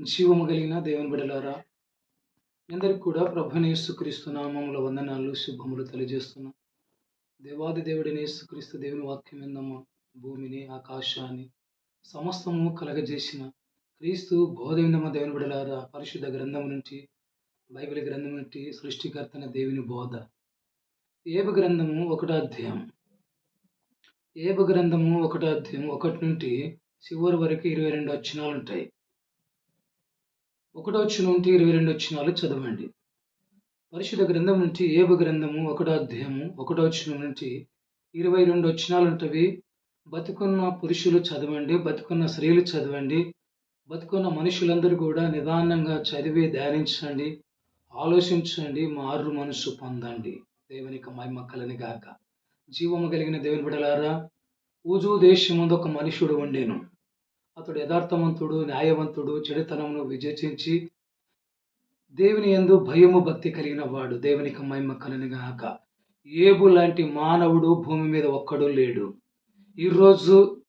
జీవము కలిగిన దేవుని బిడలారా అందరికి కూడా ప్రభునేసుక్రీస్తు నామముల వందనాలు శుభములు తెలియజేస్తున్నాం. దేవాది దేవుడిని యేసుక్రీస్తు దేవుని వాక్యం విందము? భూమిని ఆకాశాన్ని సమస్తము కలగజేసిన క్రీస్తు బోధవిందమ దేవుని బిడలారా పరిశుద్ధ గ్రంథం నుంచి బైబిల్ గ్రంథం నుండి సృష్టికర్తన దేవుని బోధ. ఏబ గ్రంథము ఒకటో అధ్యాయం. ఏబ గ్రంథము ఒకటో అధ్యాయం ఒకటి నుండి చివరి వరకు ఇరవై రెండు అక్షణాలు ఉంటాయి ఒకటో వచ్చిన నుండి ఇరవై రెండు వచ్చినాలు చదవండి. పరిశుద్ధ గ్రంథం నుంచి ఏబు గ్రంథము ఒకటో అధ్యాయము ఒకటో వచ్చిన నుంచి ఇరవై రెండు వచ్చినాలు ఉంటవి బతుకున్న పురుషులు చదవండి బతుకున్న స్త్రీలు చదవండి బతుకున్న మనుషులందరూ కూడా నిదానంగా చదివి ధ్యానించండి ఆలోచించండి మారు మనసు పొందండి. దేవునికి మహిమ కలని గాక. జీవము కలిగిన దేవుని బిడలారా ఊజు దేశముందు ఒక మనుషుడు ఉండేను. అతడు యథార్థవంతుడు న్యాయవంతుడు చెడుతనమును విజయించి దేవుని యందు భయము భక్తి కలిగిన వాడు. దేవునికి మహిమ కలనిగాక ఏబు లాంటి మానవుడు భూమి మీద ఒక్కడు లేడు. ఈరోజు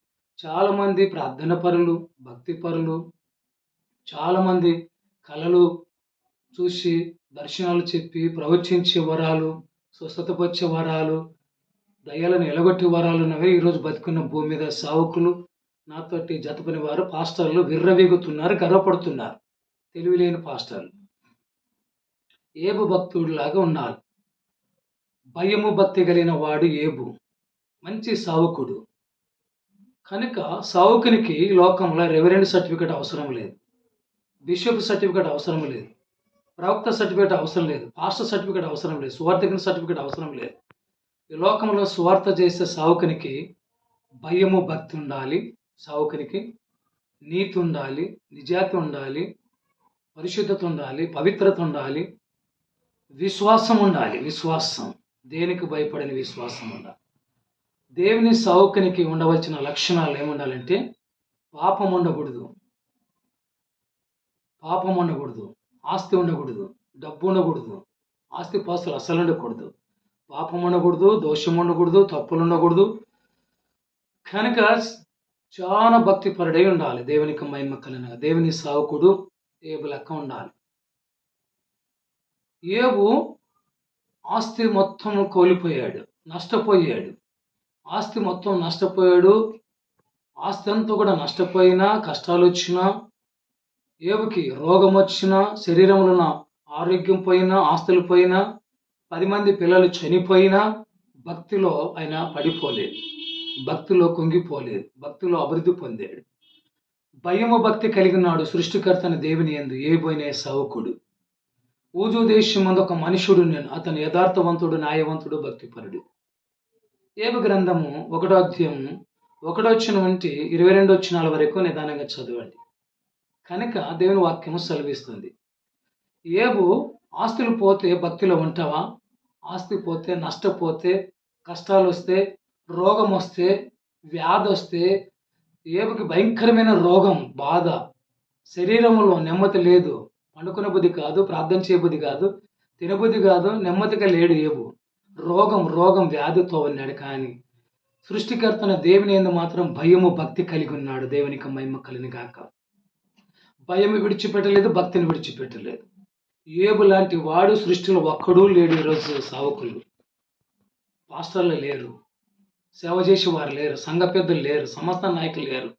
చాలామంది ప్రార్థన పరులు భక్తి పరులు చాలామంది కళలు చూసి దర్శనాలు చెప్పి ప్రవచించే వరాలు స్వస్థతపరిచే వరాలు దయ్యాలను ఎలగొట్టే వరాలు ఉన్నవే ఈరోజు బతుకున్న భూమి మీద సావుకులు. నాతోటి జతపని వారు పాస్టర్లు విర్రవీగుతున్నారు గర్వపడుతున్నారు. తెలివిలేని పాస్టర్లు. ఏబు భక్తుడిలాగా ఉన్నారు. భయము భక్తి కలిగిన వాడు ఏబు. మంచి సావుకుడు. కనుక సావుకునికి లోకంలో రెవరెండ్ సర్టిఫికేట్ అవసరం లేదు. బిషప్ సర్టిఫికేట్ అవసరం లేదు. ప్రవక్త సర్టిఫికేట్ అవసరం లేదు. పాస్టర్ సర్టిఫికేట్ అవసరం లేదు. సువార్థకుని సర్టిఫికేట్ అవసరం లేదు. ఈ లోకంలో సువార్త చేసే సావుకునికి భయము భక్తి ఉండాలి. సావుకునికి నీతి ఉండాలి నిజాతి ఉండాలి పరిశుద్ధత ఉండాలి పవిత్రత ఉండాలి విశ్వాసం. ఉండాలి విశ్వాసం దేనికి భయపడని విశ్వాసం ఉండాలి దేవుని సౌకనికి ఉండవలసిన లక్షణాలు ఏముండాలంటే పాపం ఉండకూడదు పాపం ఉండకూడదు ఆస్తి ఉండకూడదు. డబ్బు ఉండకూడదు ఆస్తి పాస్తులు అసలు ఉండకూడదు పాపం ఉండకూడదు దోషం ఉండకూడదు తప్పులు ఉండకూడదు కనుక చాలా భక్తి పరుడై ఉండాలి. దేవునికి మహిమ కలిగిన దేవుని సావుకుడు ఏబు లెక్క ఉండాలి. ఏబు ఆస్తి మొత్తం కోల్పోయాడు. నష్టపోయాడు. ఆస్తి మొత్తం నష్టపోయాడు. ఆస్తి అంతా కూడా నష్టపోయినా కష్టాలు వచ్చినా ఏబుకి రోగం వచ్చినా శరీరంలో ఉన్న ఆరోగ్యం పోయినా ఆస్తులు పోయినా పది మంది పిల్లలు చనిపోయినా భక్తిలో ఆయన పడిపోలేదు. భక్తిలో కుంగిపోలేదు భక్తిలో అభివృద్ధి పొందాడు. భయము భక్తి కలిగినాడు సృష్టికర్తన దేవుని ఎందు ఏబోయిన సౌకుడు ఊజు దేశం ముందు ఒక మనుషుడు నేను అతను యథార్థవంతుడు న్యాయవంతుడు భక్తిపరుడు. ఏబు గ్రంథము ఒకటో అధ్యాయం ఒకటో వచ్చిన వంటి ఇరవై రెండు వచ్చినాల వరకు నిదానంగా చదవండి. కనుక దేవుని వాక్యము సెలవిస్తుంది. ఏబు ఆస్తులు పోతే భక్తిలో ఉంటావా? ఆస్తి పోతే నష్టపోతే కష్టాలు వస్తే రోగం వస్తే వ్యాధి వస్తే ఏబుకి భయంకరమైన రోగం బాధ. శరీరంలో నెమ్మది లేదు. పండుకునే బుద్ధి కాదు ప్రార్థన చేయబుద్ధి కాదు. తినబుద్ధి కాదు నెమ్మదిగా లేడు ఏబు. రోగం రోగం వ్యాధితో ఉన్నాడు కానీ సృష్టికర్తన దేవుని ఎందు మాత్రం భయము భక్తి కలిగి ఉన్నాడు. దేవునికి మహిమ కలిని కాక భయం విడిచిపెట్టలేదు భక్తిని విడిచిపెట్టలేదు. ఏబు లాంటి వాడు సృష్టిలో ఒక్కడూ లేడు ఈరోజు సావకులు. పాస్టర్లు లేరు. సేవ చేసే వారు లేరు సంఘ పెద్దలు లేరు సమస్త నాయకులు లేరు.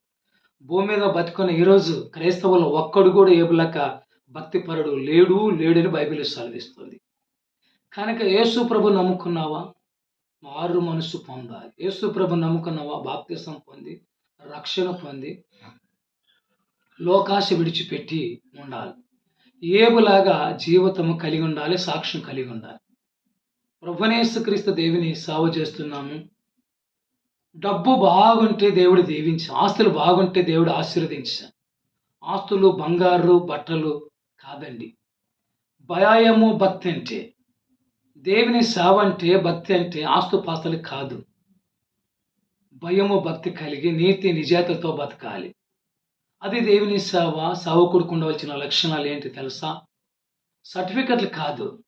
భూమి మీద బతుకున్న ఈరోజు క్రైస్తవులు ఒక్కడు కూడా ఏబులక భక్తిపరుడు లేడు లేడని బైబిల్ సెలవిస్తుంది. కనుక యేసు ప్రభు నమ్ముకున్నావా? మారు మనసు పొందాలి. యేసు ప్రభు నమ్ముకున్నావా? బాప్తిసం పొంది రక్షణ పొంది లోకాశ విడిచిపెట్టి ఉండాలి. ఏబులాగా జీవితము కలిగి ఉండాలి సాక్ష్యం కలిగి ఉండాలి. ప్రభునేసుక్రీస్తు దేవిని సేవ చేస్తున్నాము. డబ్బు బాగుంటే దేవుడు దీవించి ఆస్తులు బాగుంటే దేవుడు ఆశీర్వదించాను ఆస్తులు బంగారు బట్టలు కాదండి. భయాయము భక్తి అంటే దేవుని సేవ అంటే భక్తి అంటే ఆస్తుపాస్తులు కాదు. భయము భక్తి కలిగి నీతి నిజాతతో బతకాలి. అది దేవుని సేవ సేవకుడికి ఉండవలసిన లక్షణాలు ఏంటి తెలుసా? సర్టిఫికెట్లు కాదు.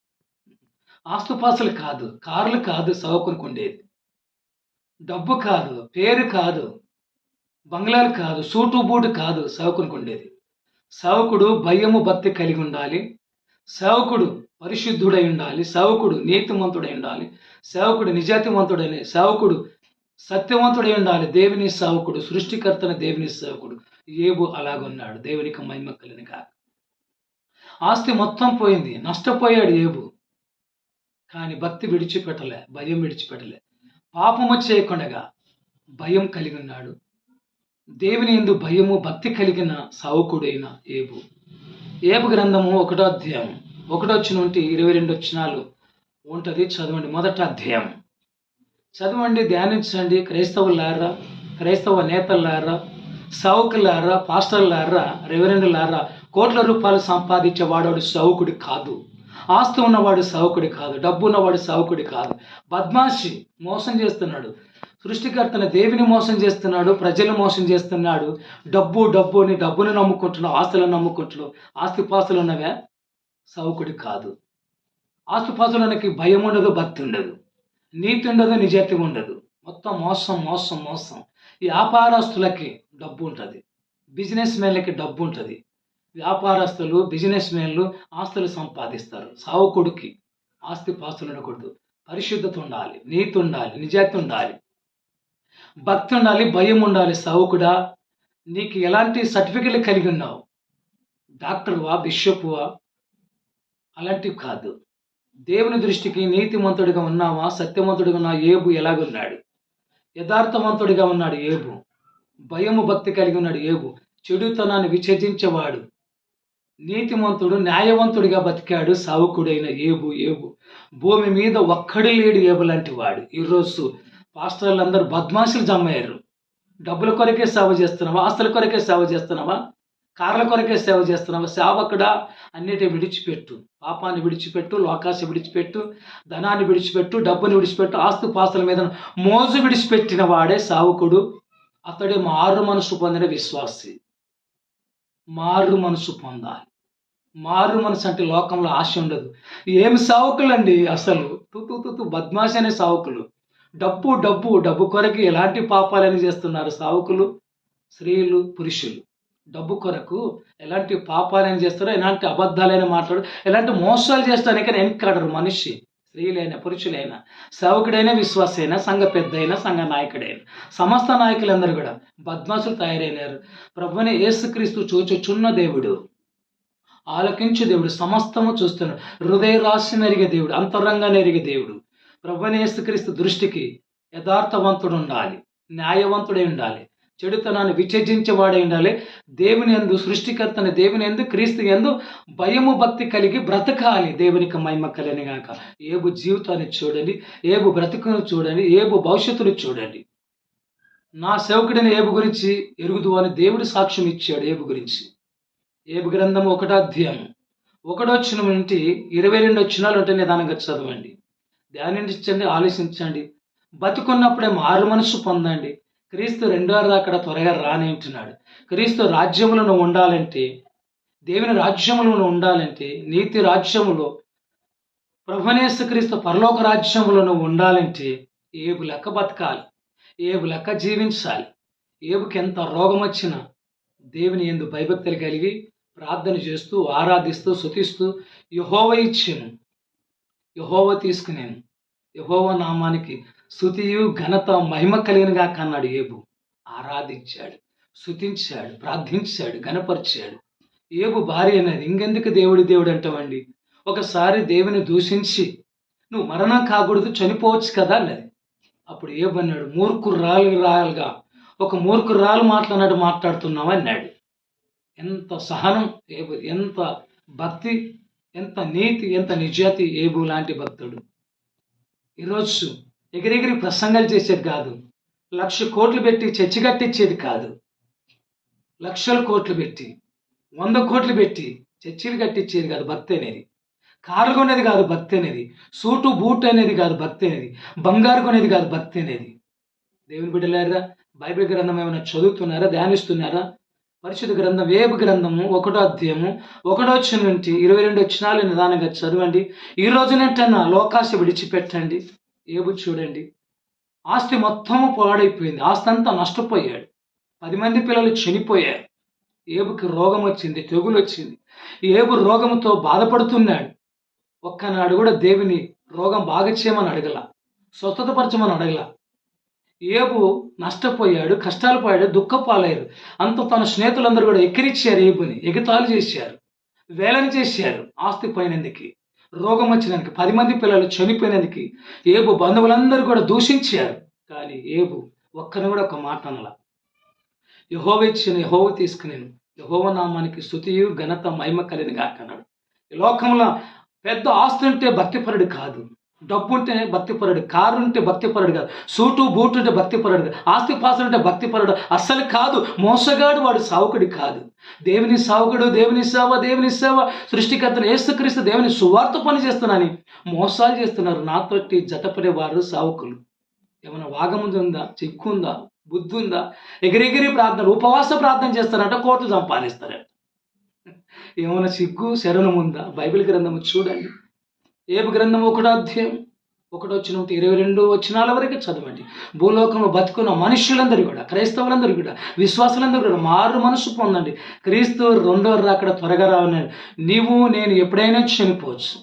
ఆస్తుపాస్తులు కాదు కార్లు కాదు సేవకునికి ఉండేది. డబ్బు కాదు పేరు కాదు బంగ్లాలు కాదు సూటు బూటు కాదు సేవకునికి ఉండేది. సేవకుడు భయము భక్తి కలిగి ఉండాలి. సేవకుడు పరిశుద్ధుడై ఉండాలి. సేవకుడు నీతిమంతుడై ఉండాలి. సేవకుడు నిజాతివంతుడైన సేవకుడు సత్యవంతుడై ఉండాలి. దేవుని సేవకుడు సృష్టికర్తన దేవుని సేవకుడు. ఏబు అలాగున్నాడు. దేవునికి మహిమ కలిని కాక ఆస్తి మొత్తం పోయింది. నష్టపోయాడు ఏబు. కానీ భక్తి విడిచిపెట్టలే భయం విడిచిపెట్టలే. పాపము చేయకుండగా భయం కలిగి ఉన్నాడు దేవుని ఎందు భయము భక్తి కలిగిన సావుకుడైన ఏబు. ఏబు గ్రంథము ఒకటో అధ్యాయం. ఒకటో వచ్చిన నుండి ఇరవై రెండు వచ్చినాలు ఉంటుంది. చదవండి. మొదట అధ్యాయం. చదవండి ధ్యానించండి. క్రైస్తవులారా క్రైస్తవ నేతలారా సౌకులారా పాస్టర్లారా రెవరెండ్లారా కోట్ల రూపాయలు సంపాదించే వాడవాడు సౌకుడు కాదు. ఆస్తి ఉన్నవాడు సౌకుడి కాదు డబ్బు ఉన్నవాడు సౌకుడి కాదు. బద్మాషి మోసం చేస్తున్నాడు. సృష్టికర్తన దేవిని మోసం చేస్తున్నాడు ప్రజలు మోసం చేస్తున్నాడు. డబ్బు డబ్బుని డబ్బుని నమ్ముకుంటున్నావు ఆస్తులను నమ్ముకుంటున్నావు. ఆస్తిపాస్తులు ఉన్నవే? సౌకుడి కాదు. ఆస్తిపాస్తులకి భయం ఉండదు భక్తి ఉండదు. నీతి ఉండదు నిజాతి ఉండదు. మొత్తం మోసం మోసం మోసం. వ్యాపారస్తులకి డబ్బు ఉంటుంది. బిజినెస్ మెన్లకి డబ్బు ఉంటుంది. వ్యాపారస్తులు బిజినెస్ మెన్లు ఆస్తులు సంపాదిస్తారు. సావుకుడికి ఆస్తి పాస్తులు ఉండకూడదు. పరిశుద్ధత ఉండాలి నీతి ఉండాలి నిజాతి ఉండాలి. భక్తి ఉండాలి భయం ఉండాలి. సావుకుడా నీకు ఎలాంటి సర్టిఫికెట్లు కలిగి ఉన్నావు? డాక్టర్వా బిషప్వా అలాంటివి కాదు. దేవుని దృష్టికి నీతిమంతుడిగా ఉన్నావా? సత్యవంతుడిగా ఉన్న ఏబు ఎలాగున్నాడు? యథార్థవంతుడిగా ఉన్నాడు ఏబు. భయము భక్తి కలిగి ఉన్నాడు ఏబు. చెడుతనాన్ని విచర్జించేవాడు నీతిమంతుడు న్యాయవంతుడిగా బతికాడు సావుకుడైన ఏబు ఏబు. భూమి మీద ఒక్కడి లేడు ఏబు లాంటి వాడు. ఈరోజు పాస్టర్లందరూ బద్మాషులు జమ్మయ్యారు డబ్బుల కొరకే సేవ చేస్తున్నావా? ఆస్తుల కొరకే సేవ చేస్తున్నావా? కార్ల కొరకే సేవ చేస్తున్నావా? సేవకుడా అన్నిటి విడిచిపెట్టు. పాపాన్ని విడిచిపెట్టు లోకాశ విడిచిపెట్టు ధనాన్ని విడిచిపెట్టు డబ్బుని విడిచిపెట్టు ఆస్తు పాస్తుల మీద మోజు విడిచిపెట్టిన వాడే సావుకుడు. అతడే మారు మనసు పొందిన విశ్వాసి. మారు మనసు పొందాలి. మారు మనసు అంటే లోకంలో ఆశ ఉండదు. ఏమి సావుకులండి అసలు? తుతు తుతు బద్మాషి అనే సావుకులు. డబ్బు డబ్బు డబ్బు కొరకు ఎలాంటి పాపాలని చేస్తున్నారు సావుకులు? స్త్రీలు పురుషులు. డబ్బు కొరకు ఎలాంటి పాపాలని చేస్తారో ఎలాంటి అబద్ధాలైన మాట్లాడు ఎలాంటి మోసాలు చేస్తానికి వెనకాడరు మనిషి. స్త్రీలైన పురుషులైన సేవకుడైన విశ్వాసైన సంఘ పెద్దయిన సంఘ నాయకుడైన సమస్త నాయకులందరూ కూడా బద్మాసులు తయారైనారు. ప్రభుని యేసుక్రీస్తు చూచుచున్న దేవుడు. ఆలకించు దేవుడు సమస్తము చూస్తున్నాడు. హృదయ రాశిని ఎరిగే దేవుడు అంతరంగాన్ని ఎరిగే దేవుడు. ప్రభునేసుక్రీస్తు దృష్టికి యథార్థవంతుడు ఉండాలి న్యాయవంతుడై ఉండాలి చెడుతనాన్ని విచర్జించేవాడై ఉండాలి. దేవుని ఎందు సృష్టికర్తని దేవుని ఎందు క్రీస్తు ఎందు భయము భక్తి కలిగి బ్రతకాలి. దేవునికి మహిమ కలిని గాక. ఏబు జీవితాన్ని చూడండి ఏబు బ్రతుకును చూడండి ఏబు భవిష్యత్తును చూడండి. నా సేవకుడిని ఏబు గురించి ఎరుగుదు అని దేవుడు సాక్ష్యం ఇచ్చాడు ఏబు గురించి. ఏబు గ్రంథం ఒకటో అధ్యాయం ఒకటో వచ్చిన నుండి ఇరవై రెండు వచ్చినాలు ఉంటే నిదానంగా చదవండి. ధ్యానించండి ఆలోచించండి. బతుకున్నప్పుడే మారు మనసు పొందండి. క్రీస్తు రెండో అక్కడ త్వరగా రానేంటున్నాడు క్రీస్తు రాజ్యములను ఉండాలంటే దేవుని రాజ్యములను ఉండాలంటే నీతి రాజ్యములో ప్రభునేసు క్రీస్తు పరలోక రాజ్యములను ఉండాలంటే ఏబు లెక్క బతకాలి. ఏబు లెక్క జీవించాలి. ఏబుకి ఎంత రోగం వచ్చినా దేవుని ఎందు భయభక్తులు కలిగి ప్రార్థన చేస్తూ ఆరాధిస్తూ శుతిస్తూ యహోవ ఇచ్చాను. యహోవ తీసుకునేను. యహోవ నామానికి శృతియు ఘనత మహిమ కలిగినగా కన్నాడు ఏబు. ఆరాధించాడు శుతించాడు ప్రార్థించాడు ఘనపరిచాడు. ఏబు భార్య అనేది ఇంకెందుకు దేవుడి దేవుడు అంటావండి? ఒకసారి దేవుని దూషించి నువ్వు మరణం కాకూడదు చనిపోవచ్చు కదా అన్నది. అప్పుడు ఏబన్నాడు మూర్ఖురాలు రాలుగా ఒక మూర్ఖురాలు మాట్లాడినట్టు మాట్లాడుతున్నావు అన్నాడు. ఎంత సహనం ఏబు ఎంత భక్తి ఎంత నీతి ఎంత నిజాతి ఏబు లాంటి భక్తుడు. ఈరోజు ఎగిరెగిరి ప్రసంగాలు చేసేది కాదు. లక్ష కోట్లు పెట్టి చర్చి కట్టించేది కాదు. లక్షల కోట్లు పెట్టి వంద కోట్లు పెట్టి చర్చిలు కట్టించేది కాదు భక్తి అనేది. కారు కొనేది కాదు భక్తి అనేది. సూటు బూట్ అనేది కాదు భక్తి అనేది. బంగారు కొనేది కాదు భక్తి అనేది. దేవుని బిడ్డలారా బైబిల్ గ్రంథం ఏమైనా చదువుతున్నారా ధ్యానిస్తున్నారా? పరిశుద్ధ గ్రంథం వేబు గ్రంథము ఒకటో అధ్యాయము ఒకటో వచ్చిన నుండి ఇరవై రెండు వచ్చినాలు నిదానంగా చదవండి. ఈ రోజునట్టన్నా లోకాశ విడిచిపెట్టండి. ఏబు చూడండి. ఆస్తి మొత్తము పాడైపోయింది. ఆస్తి అంతా నష్టపోయాడు. పది మంది పిల్లలు చనిపోయారు. ఏబుకి రోగం వచ్చింది తెగులు వచ్చింది. ఏబు రోగంతో బాధపడుతున్నాడు. ఒక్కనాడు కూడా దేవుని రోగం బాగా చేయమని అడగల. స్వస్థతపరచమని అడగల. ఏబు నష్టపోయాడు కష్టాలు పోయాడు దుఃఖపాలయ్యారు. అంత తన స్నేహితులందరూ కూడా ఎక్కిరిచ్చారు ఏబుని ఎగతాళి చేశారు వేలన చేశారు ఆస్తి పోయినందుకు రోగం వచ్చినందుకు పది మంది పిల్లలు చనిపోయినందుకు ఏబు బంధువులందరూ కూడా దూషించారు. కానీ ఏబు ఒక్కరిని కూడా ఒక మాట అనలా. యహోవ ఇచ్చిన యహోవ తీసుకునేను యహోవ నామానికి స్థుతియు ఘనత మహిమ కలిగిన కాకన్నాడు ఈ లోకంలో పెద్ద ఆస్తి ఉంటే భక్తిపరుడు కాదు. డబ్బు ఉంటే భక్తిపరుడు కారు ఉంటే భక్తిపరుడు కాదు సూటు బూటు ఉంటే భక్తిపరుడు కాదు ఆస్తి పాసలు ఉంటే భక్తిపరుడు అస్సలు కాదు మోసగాడు వాడు సావుకుడి కాదు. దేవుని సావుకుడు దేవుని సేవ దేవుని సేవ. సృష్టికర్తను ఏసుక్రీస్తు దేవుని సువార్త పని చేస్తున్నాని మోసాలు చేస్తున్నారు. నాతోటి జతపడే వారు సావుకులు. ఏమైనా వాగముందు ఉందా చిక్కు ఉందా బుద్ధి ఉందా ఎగిరెగిరి ప్రార్థన ఉపవాస ప్రార్థన చేస్తారంట కోట్లు సంపాదిస్తారంట. ఏమైనా సిగ్గు శరణం ఉందా బైబిల్ గ్రంథము చూడండి. ఏపు గ్రంథం ఒకటో అధ్యాయం ఒకటో వచ్చిన ఇరవై రెండు వచ్చినాల వరకు చదవండి. భూలోకంలో బతుకున్న మనుషులందరూ కూడా క్రైస్తవులందరూ కూడా విశ్వాసులందరూ కూడా మారు మనసు పొందండి. క్రీస్తు రెండో రాకడ త్వరగా రావన్నాడు నీవు నేను ఎప్పుడైనా చనిపోవచ్చు.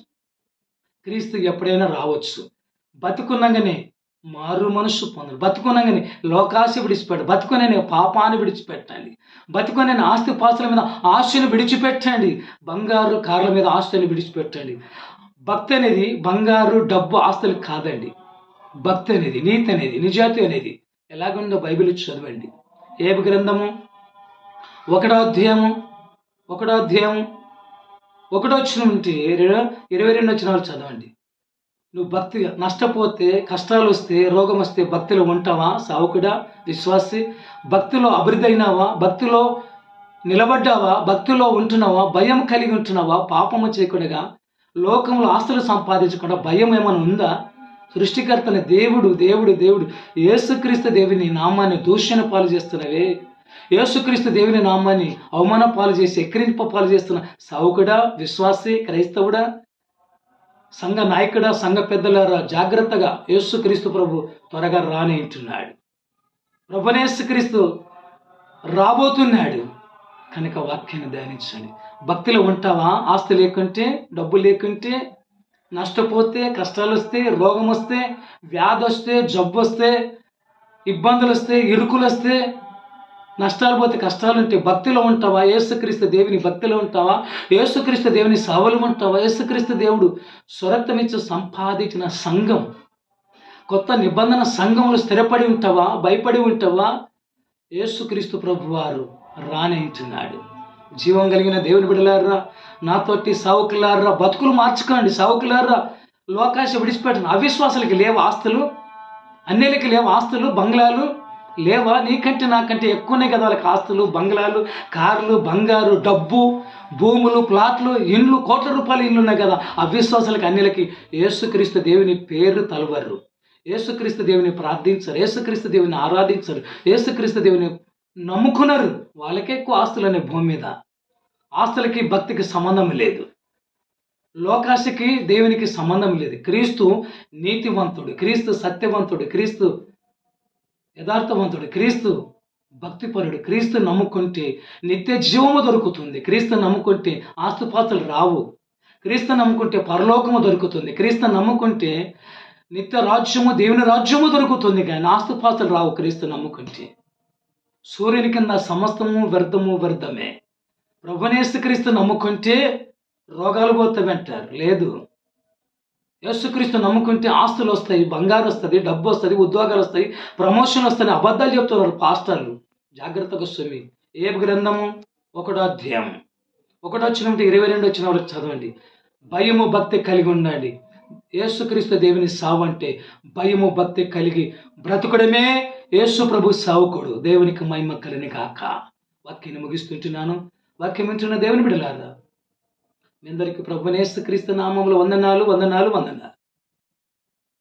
క్రీస్తు ఎప్పుడైనా రావచ్చు. బతుకున్నాగానే మారు మనసు పొందాలి బతుకున్నగానే లోకాశ విడిచిపెట్ట బతుకునే పాపాన్ని విడిచిపెట్టండి. బతుకునే ఆస్తి పాస్తుల మీద ఆశను విడిచిపెట్టండి. బంగారు కార్ల మీద ఆస్తుని విడిచిపెట్టండి. భక్తి అనేది బంగారు డబ్బు ఆస్తులు కాదండి. భక్తి అనేది నీతి అనేది నిజాతి అనేది ఎలాగుందో బైబిల్ చదవండి. ఏ గ్రంథము ఒకటో అధ్యాయము ఒకటో అధ్యాయము ఒకటో వచ్చిన ఉంటే ఇరవై రెండు వచ్చిన వాళ్ళు చదవండి. నువ్వు భక్తి నష్టపోతే కష్టాలు వస్తే రోగం వస్తే భక్తిలో ఉంటావా? సావుకుడా? విశ్వాసి? భక్తిలో అభివృద్ధి అయినావా భక్తిలో నిలబడ్డావా? భక్తిలో ఉంటున్నావా? భయం కలిగి ఉంటున్నావా? పాపము చేయకుండా లోకంలో ఆస్తులు సంపాదించకుండా భయం ఏమైనా ఉందా? సృష్టికర్తని దేవుడు దేవుడు దేవుడు ఏసుక్రీస్తు దేవుని నామాన్ని దూషణ పాలు చేస్తున్నవే. యేసుక్రీస్తు దేవుని నామాన్ని అవమాన పాలు చేసి ఎక్కిరింప పాలు చేస్తున్న సావుకుడా విశ్వాసి క్రైస్తవుడా సంఘ నాయకుడా సంఘ పెద్దలారా జాగ్రత్తగా యేసుక్రీస్తు ప్రభు త్వరగా రానేంటున్నాడు ప్రభునేసుక్రీస్తు రాబోతున్నాడు. కనుక వాక్యాన్ని ధ్యానించండి. భక్తిలో ఉంటావా? ఆస్తి లేకుంటే డబ్బు లేకుంటే నష్టపోతే కష్టాలు వస్తే రోగం వస్తే వ్యాధి వస్తే జబ్బు వస్తే ఇబ్బందులు వస్తే ఇరుకులు వస్తే నష్టాలు పోతే కష్టాలు ఉంటే భక్తిలో ఉంటావా? ఏసుక్రీస్తు దేవుని భక్తిలో ఉంటావా? ఏసుక్రీస్తు దేవుని సవలు ఉంటావా? ఏసుక్రీస్తు దేవుడు స్వరక్తమిచ్చు సంపాదించిన సంఘం. కొత్త నిబంధన సంఘంలో స్థిరపడి ఉంటావా? భయపడి ఉంటావా? ఏసుక్రీస్తు ప్రభువారు. వారు జీవం కలిగిన దేవుని బిడలారా నాతోటి సావుకులారా బతుకులు మార్చుకోండి సావుకులారా. లోకాశ విడిచిపెట్టండి అవిశ్వాసాలకి లేవు ఆస్తులు అన్నిలకి లేవు ఆస్తులు బంగ్లాలు. లేవా? నీకంటే నాకంటే ఎక్కువనే కదా వాళ్ళకి ఆస్తులు బంగ్లాలు కార్లు బంగారు డబ్బు భూములు ప్లాట్లు ఇండ్లు కోట్ల రూపాయల ఇండ్లు ఉన్నాయి కదా. అవిశ్వాసాలకి అన్నిలకి యేసుక్రీస్తు దేవుని పేరు తలవరు. యేసుక్రీస్తు దేవుని ప్రార్థించరు. యేసుక్రీస్తు దేవుని ఆరాధించరు. యేసుక్రీస్తు దేవుని నమ్ముకున్నారు. వాళ్ళకే ఎక్కువ ఆస్తులు అనే భూమి మీద. ఆస్తులకి భక్తికి సంబంధం లేదు. లోకాశకి దేవునికి సంబంధం లేదు. క్రీస్తు నీతివంతుడు క్రీస్తు సత్యవంతుడు క్రీస్తు యథార్థవంతుడు క్రీస్తు భక్తిపరుడు క్రీస్తు నమ్ముకుంటే నిత్య జీవము దొరుకుతుంది. క్రీస్తు నమ్ముకుంటే ఆస్తుపాస్తులు రావు. క్రీస్తు నమ్ముకుంటే పరలోకము దొరుకుతుంది. క్రీస్తు నమ్ముకుంటే నిత్య రాజ్యము దేవుని రాజ్యము దొరుకుతుంది కానీ ఆస్తుపాస్తులు రావు క్రీస్తు నమ్ముకుంటే. సూర్యుని కింద సమస్తము వ్యర్థము వ్యర్థమే. ప్రభునేసుక్రీస్తు నమ్ముకుంటే రోగాలు పోతామంటారు లేదు. యేసుక్రీస్తు నమ్ముకుంటే ఆస్తులు వస్తాయి బంగారు వస్తుంది డబ్బు వస్తుంది ఉద్యోగాలు వస్తాయి ప్రమోషన్ వస్తాయి అబద్ధాలు చెప్తున్నారు పాస్టర్లు. జాగ్రత్తగా స్వామి ఏ గ్రంథము ఒకటో అధ్యాయం. ఒకటో వచ్చిన ఇరవై రెండు వచ్చిన వాళ్ళకి చదవండి. భయము భక్తి కలిగి ఉండండి. యేసుక్రీస్తు దేవుని సావంటే భయము భక్తి కలిగి బ్రతుకడమే యేసు ప్రభు సావుకుడు. దేవునికి మహిమ కలిని కాక వాక్యాన్ని ముగిస్తుంటున్నాను. వాక్యం వింటున్న దేవుని బిడలారా మీ అందరికీ ప్రభు క్రీస్తు నామంలో వందనాలు వందనాలు వందనాలు.